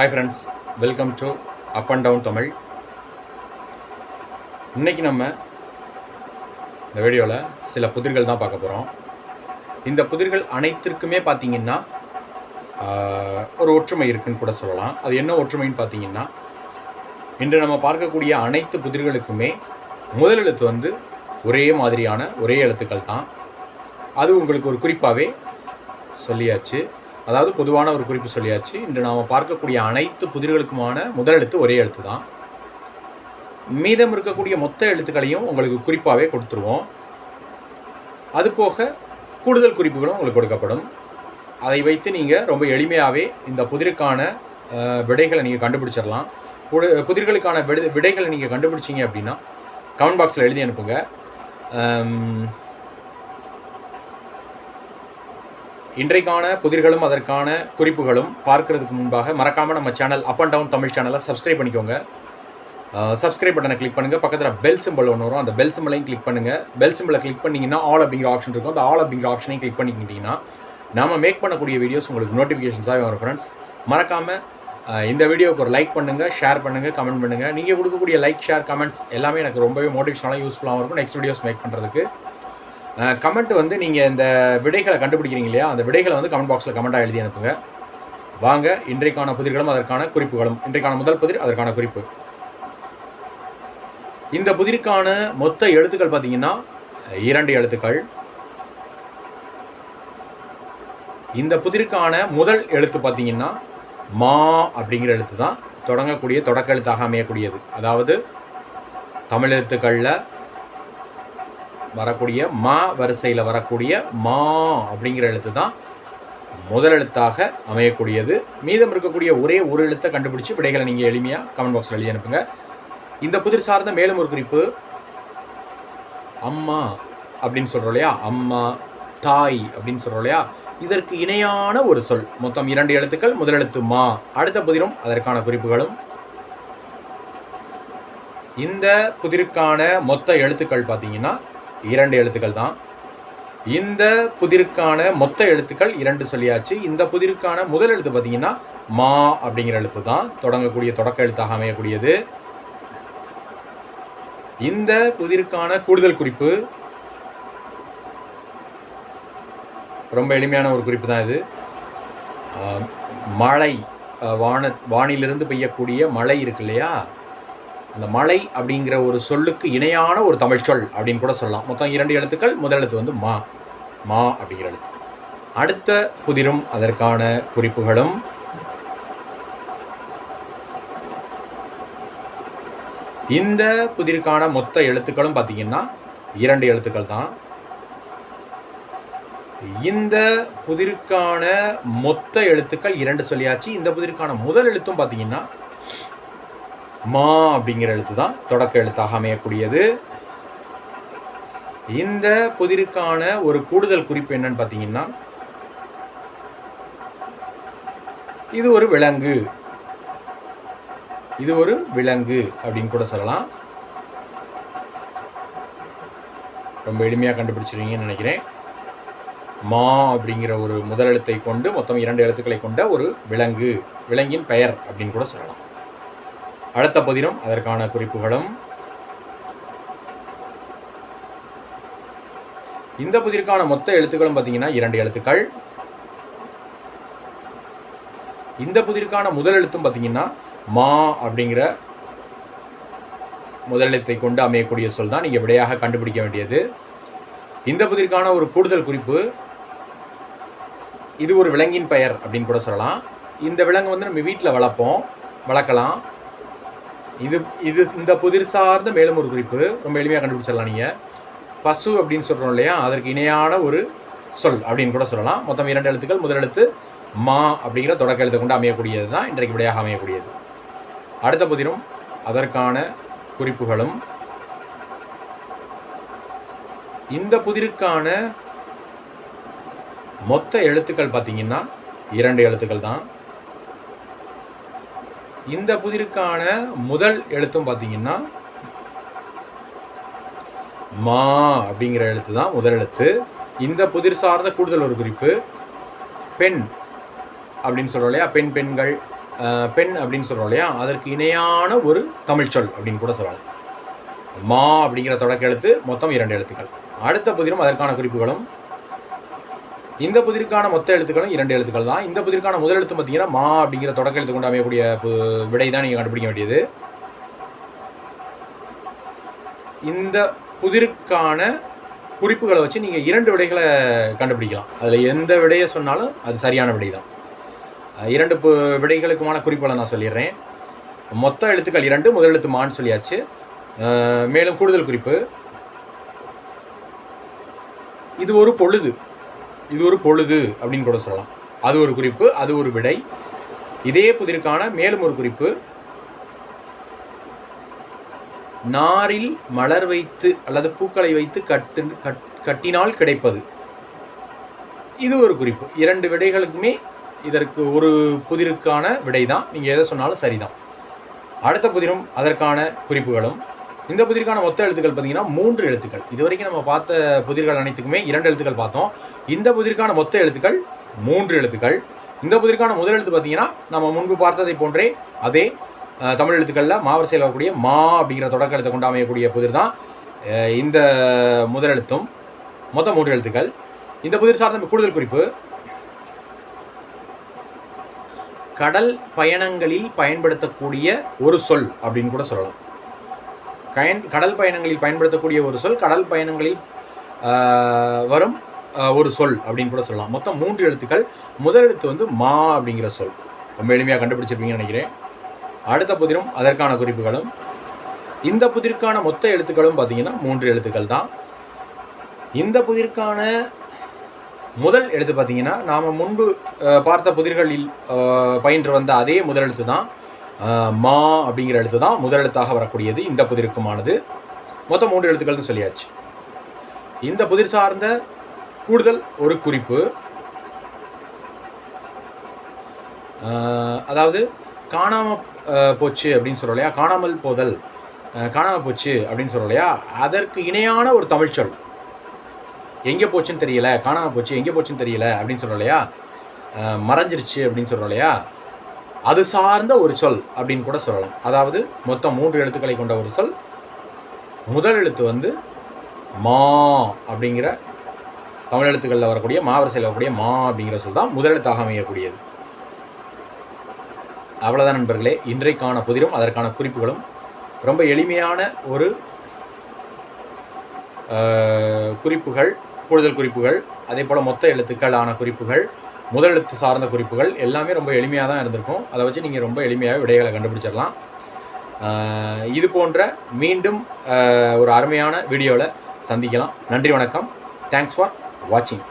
Hi friends welcome to up and down Tamil இன்னைக்கு நம்ம இந்த வீடியோவில் சில புதிர்கள் தான் பார்க்க போகிறோம் இந்த புதிர்கள் அனைத்திற்குமே பார்த்தீங்கன்னா ஒரு ஒற்றுமை இருக்குன்னு கூட சொல்லலாம். அது என்ன ஒற்றுமைன்னு பார்த்தீங்கன்னா இன்று நம்ம பார்க்கக்கூடிய அனைத்து புதிர்களுக்குமே முதல் எழுத்து வந்து ஒரே மாதிரியான ஒரே எழுத்துக்கள் தான். அது உங்களுக்கு ஒரு குறிப்பாகவே சொல்லியாச்சு. அதாவது பொதுவான ஒரு குறிப்பு சொல்லியாச்சு. இன்று நாம் பார்க்கக்கூடிய அனைத்து புதிர்களுக்குமான முதல் எழுத்து ஒரே எழுத்து தான். மீதம் இருக்கக்கூடிய மொத்த எழுத்துக்களையும் உங்களுக்கு குறிப்பாகவே கொடுத்துருவோம். அது போக கூடுதல் குறிப்புகளும் உங்களுக்கு கொடுக்கப்படும். அதை வைத்து நீங்கள் ரொம்ப எளிமையாகவே இந்த புதிருக்கான விடைகளை நீங்கள் கண்டுபிடிச்சிடலாம். புதிர்களுக்கான விடை விடைகளை நீங்கள் கண்டுபிடிச்சீங்க அப்படின்னா கமெண்ட் பாக்ஸில் எழுதி அனுப்புங்க. இன்றைக்கான புதிர்களும் அதற்கான குறிப்புகளும் பார்க்கறதுக்கு முன்பாக மறக்காமல் நம்ம channel up and down Tamil சேனலை சப்ஸ்கிரைப் பண்ணிக்கோங்க. சப்ஸ்கிரைப் பட்டனை கிளிக் பண்ணுங்கள் பக்கத்தில் பெல் சிம்பிள் ஒன்று வரும். அந்த பெல் சிம்பிளையும் கிளிக் பண்ணுங்கள் பெல் சிம்பிளை கிளிக் பண்ணிங்கன்னா ஆல் அப்படிங்கிற ஆப்ஷன் இருக்கும். அந்த ஆல் அப்படிங்கிற ஆப்ஷனையும் கிளிக் பண்ணிக்கிட்டீங்கன்னா நாம மேக் பண்ணக்கூடிய வீடியோஸ் உங்களுக்கு நோட்டிஃபிகேஷன்ஸாக வரும் ஃப்ரெண்ட்ஸ் மறக்காமல் இந்த வீடியோவுக்கு ஒரு லைக் பண்ணுங்கள் ஷேர் பண்ணுங்கள் கமெண்ட் பண்ணுங்கள் நீங்கள் கொடுக்கக்கூடிய லைக் ஷேர் கமெண்ட்ஸ் எல்லாமே எனக்கு ரொம்பவே மோட்டிவேஷனலாக யூஸ்ஃபுல்லாகவும் இருக்கும். நெக்ஸ்ட் வீடியோஸ் மேக் பண்ணுறதுக்கு கமெண்ட் வந்து நீங்கள் இந்த விடைகளை கண்டுபிடிக்கிறீங்க இல்லையா? அந்த விடைகளை வந்து கமெண்ட் பாக்ஸில் கமெண்ட்டாக எழுதி அனுப்புங்க. வாங்க இன்றைக்கான புதிர்களும் அதற்கான குறிப்புகளும். இன்றைக்கான முதல் புதிர் அதற்கான குறிப்பு. இந்த புதிருக்கான மொத்த எழுத்துக்கள் பார்த்தீங்கன்னா இரண்டு எழுத்துக்கள். இந்த புதிருக்கான முதல் எழுத்து பார்த்தீங்கன்னா மா அப்படிங்கிற எழுத்து தான் தொடங்கக்கூடிய தொடக்க எழுத்தாக அமையக்கூடியது. அதாவது தமிழ் எழுத்துக்களில் வரக்கூடிய மா வரிசையில் வரக்கூடிய மா அப்படிங்கிற எழுத்து தான் முதல் எழுத்தாக அமையக்கூடியது. மீதம் இருக்கக்கூடிய ஒரே ஒரு எழுத்தை கண்டுபிடிச்சு விடைகளை நீங்கள் எளிமையாக கமெண்ட் பாக்ஸில் எழுதி அனுப்புங்க. இந்த புதிர் சார்ந்த மேலும் ஒரு குறிப்பு. அம்மா அப்படின்னு சொல்கிறோம் இல்லையா? அம்மா தாய் அப்படின்னு சொல்கிறோம் இல்லையா? இதற்கு இணையான ஒரு சொல். மொத்தம் இரண்டு எழுத்துக்கள். முதல் எழுத்து மா. அடுத்த புதிரும் அதற்கான குறிப்புகளும். இந்த புதிருக்கான மொத்த எழுத்துக்கள் பார்த்தீங்கன்னா இரண்டு எழுத்துக்கள் தான். இந்த புதிருக்கான மொத்த எழுத்துக்கள் இரண்டு சொல்லியாச்சு. இந்த புதிருக்கான முதல் எழுத்து பார்த்தீங்கன்னா மா அப்படிங்கிற எழுத்து தான். தொடங்கக்கூடிய தொடக்க எழுத்தாக அமையக்கூடியது. இந்த புதிருக்கான கூடுதல் குறிப்பு ரொம்ப எளிமையான ஒரு குறிப்பு தான் இது. மழை வான வானிலிருந்து பெய்யக்கூடிய மழை இருக்கு இல்லையா? அந்த மலை அப்படிங்கிற ஒரு சொல்லுக்கு இணையான ஒரு தமிழ் சொல் அப்படின்னு கூட சொல்லலாம். மொத்தம் இரண்டு எழுத்துக்கள். முதல் எழுத்து வந்து மா. மா அப்படிங்கிற எழுத்து. அடுத்த புதிரும் அதற்கான குறிப்புகளும். இந்த புதிருக்கான மொத்த எழுத்துக்களும் பார்த்தீங்கன்னா இரண்டு எழுத்துக்கள் தான். இந்த புதிருக்கான மொத்த எழுத்துக்கள் இரண்டு சொல்லியாச்சு. இந்த புதிருக்கான முதல் எழுத்தும் பார்த்தீங்கன்னா மா அப்படிங்கிற எழுத்து தான் தொடக்க எழுத்தாக அமையக்கூடியது. இந்த புதிருக்கான ஒரு கூடுதல் குறிப்பு என்னன்னு பார்த்தீங்கன்னா இது ஒரு விலங்கு. இது ஒரு விலங்கு அப்படின்னு கூட சொல்லலாம். ரொம்ப எளிமையாக கண்டுபிடிச்சிருவீங்கன்னு நினைக்கிறேன். மா அப்படிங்கிற ஒரு முதல் எழுத்தை கொண்டு மொத்தம் இரண்டு எழுத்துக்களை கொண்ட ஒரு விலங்கு விலங்கின் பெயர் அப்படின்னு கூட சொல்லலாம். அடுத்த புதினம் அதற்கான குறிப்புகளும். இந்த புதிருக்கான மொத்த எழுத்துக்களும் பார்த்தீங்கன்னா இரண்டு எழுத்துக்கள். இந்த புதிருக்கான முதல் எழுத்தும் பார்த்தீங்கன்னா மா அப்படிங்கிற முதலெழுத்தை கொண்டு அமையக்கூடிய சொல் தான் நீங்கள் விடையாக கண்டுபிடிக்க வேண்டியது. இந்த புதிருக்கான ஒரு கூடுதல் குறிப்பு இது ஒரு விலங்கின் பெயர் அப்படின்னு கூட சொல்லலாம். இந்த விலங்கு வந்து நம்ம வீட்டில் வளர்ப்போம் வளர்க்கலாம். இது இது இந்த புதிர் சார்ந்த மேலும் ஒரு குறிப்பு. ரொம்ப எளிமையாக கண்டுபிடிச்சிடலாம் நீங்கள் பசு அப்படின்னு சொல்கிறோம் இல்லையா? அதற்கு இணையான ஒரு சொல் அப்படின்னு கூட சொல்லலாம். மொத்தம் இரண்டு எழுத்துக்கள். முதல் எழுத்து மா அப்படிங்கிற தொடக்க எழுத்து கொண்டு அமையக்கூடியது தான் இன்றைக்கு விடையாக அமையக்கூடியது. அடுத்த புதிரும் அதற்கான குறிப்புகளும். இந்த புதிருக்கான மொத்த எழுத்துக்கள் பார்த்தீங்கன்னா இரண்டு எழுத்துக்கள் தான் இந்த புதிருக்கான முதல் எழுத்தும் பார்த்தீங்கன்னா மா அப்படிங்கிற எழுத்து தான் முதல் எழுத்து. இந்த புதிர் சார்ந்த கூடுதல் ஒரு குறிப்பு பெண் அப்படின்னு சொல்கிறோம் இல்லையா? பெண் பெண்கள் பெண் அப்படின்னு சொல்கிறோம் இல்லையா? அதற்கு இணையான ஒரு தமிழ்ச்சொல் அப்படின்னு கூட சொல்லலாம். மா அப்படிங்கிற தொடக்க எழுத்து மொத்தம் இரண்டு எழுத்துக்கள். அடுத்த புதிரும் அதற்கான குறிப்புகளும் இந்த புதிருக்கான மொத்த எழுத்துக்களும் இரண்டு எழுத்துக்கள் தான். இந்த புதிருக்கான முதல் எழுத்து பார்த்தீங்கன்னா மா அப்படிங்கிற தொடக்க எழுத்து கொண்டு அமையக்கூடிய விடை தான் நீங்கள் கண்டுபிடிக்க வேண்டியது. இந்த புதிருக்கான குறிப்புகளை வச்சு நீங்கள் இரண்டு விடைகளை கண்டுபிடிக்கலாம். அதில் எந்த விடையை சொன்னாலும் அது சரியான விடை தான். இரண்டு பு விடைகளுக்குமான குறிப்புகளை நான் சொல்லிடுறேன். மொத்த எழுத்துக்கள் இரண்டு முதல் எழுத்து மான்னு சொல்லியாச்சு. மேலும் கூடுதல் குறிப்பு. இது ஒரு பொழுது. இது ஒரு பொழுது அப்படின்னு கூட சொல்லலாம். அது ஒரு குறிப்பு அது ஒரு விடை. இதே புதிருக்கான மேலும் ஒரு குறிப்பு. நாரில் மலர் வைத்து அல்லது பூக்களை வைத்து கட்டு கட்- கட்டினால் கிடைப்பது. இது ஒரு குறிப்பு. இரண்டு விடைகளுக்குமே இதற்கு ஒரு புதிருக்கான விடை தான் நீங்கள் எதை சொன்னாலும் சரிதான். அடுத்த புதிரும் அதற்கான குறிப்புகளும். இந்த புதிருக்கான மொத்த எழுத்துக்கள் பார்த்தீங்கன்னா மூன்று எழுத்துக்கள். இது வரைக்கும் நம்ம பார்த்த புதிர்கள் அனைத்துக்குமே இரண்டு எழுத்துக்கள் பார்த்தோம். இந்த புதிருக்கான மொத்த எழுத்துக்கள் மூன்று எழுத்துக்கள். இந்த புதிருக்கான முதல் எழுத்து பார்த்தீங்கன்னா நம்ம முன்பு பார்த்ததை போன்றே அதே தமிழ் எழுத்துக்களில் மாவரிசையில் வரக்கூடிய மா அப்படிங்கிற தொடக்க எழுத்தை கொண்டு அமையக்கூடிய புதிர் தான் இந்த முதல் எழுத்தும். மொத்தம் மூன்று எழுத்துக்கள். இந்த புதிர் சார்ந்த கூடுதல் குறிப்பு. கடல் பயணங்களில் பயன்படுத்தக்கூடிய ஒரு சொல் அப்படின்னு கூட சொல்லலாம். கயன் கடல் பயணங்களில் பயன்படுத்தக்கூடிய ஒரு சொல் கடல் பயணங்களில் வரும் ஒரு சொல் அப்படின்னு கூட சொல்லலாம். மொத்தம் மூன்று எழுத்துக்கள். முதல் எழுத்து வந்து மா அப்படிங்கிற சொல். ரொம்ப எளிமையாக கண்டுபிடிச்சிருப்பீங்கன்னு நினைக்கிறேன். அடுத்த புதிரும் அதற்கான குறிப்புகளும். இந்த புதிருக்கான மொத்த எழுத்துக்களும் பார்த்தீங்கன்னா மூன்று எழுத்துக்கள் தான். இந்த புதிருக்கான முதல் எழுத்து பார்த்தீங்கன்னா நாம் முன்பு பார்த்த புதிர்களில் பயின்று வந்த அதே முதல் எழுத்து தான். மா அப்படிங்கிற எழுத்து தான் முதல் எழுத்தாக வரக்கூடியது. இந்த புதிருக்குமானது. மொத்தம் மூன்று எழுத்துக்கள்னு சொல்லியாச்சு. இந்த புதிர் சார்ந்த கூடுதல் ஒரு குறிப்பு. அதாவது காணாமல் போச்சு அப்படின்னு சொல்கிறோம் இல்லையா? காணாமல் போதல். காணாமல் போச்சு அப்படின்னு சொல்கிறோம் இல்லையா? அதற்கு இணையான ஒரு தமிழ்ச்சொல் எங்கே போச்சுன்னு தெரியல. காணாமல் போச்சு எங்கே போச்சுன்னு தெரியல அப்படின்னு சொல்கிறோம் இல்லையா? மறைஞ்சிருச்சு அப்படின்னு சொல்கிறோம் இல்லையா? அது சார்ந்த ஒரு சொல் அப்படின்னு கூட சொல்லலாம். அதாவது மொத்தம் மூன்று எழுத்துக்களை கொண்ட ஒரு சொல். முதல் எழுத்து வந்து மா அப்படிங்கிற தமிழ் எழுத்துக்களில் வரக்கூடிய மாவரிசையில் வரக்கூடிய மா அப்படிங்கிற சொல் தான் முதலெழுத்தாக அமையக்கூடியது. அவ்வளோதான் நண்பர்களே. இன்றைக்கான புதிரும் அதற்கான குறிப்புகளும் ரொம்ப எளிமையான ஒரு குறிப்புகள் கூடுதல் குறிப்புகள் அதே போல் மொத்த எழுத்துக்களான குறிப்புகள் முதலெழுத்து சார்ந்த குறிப்புகள் எல்லாமே ரொம்ப எளிமையாக தான் இருந்திருக்கும். அதை வச்சு நீங்கள் ரொம்ப எளிமையாக விடைகளை கண்டுபிடிச்சிடலாம். இது போன்ற மீண்டும் ஒரு அருமையான வீடியோவில் சந்திக்கலாம். நன்றி வணக்கம். தேங்க்ஸ் ஃபார் வாட்சிங்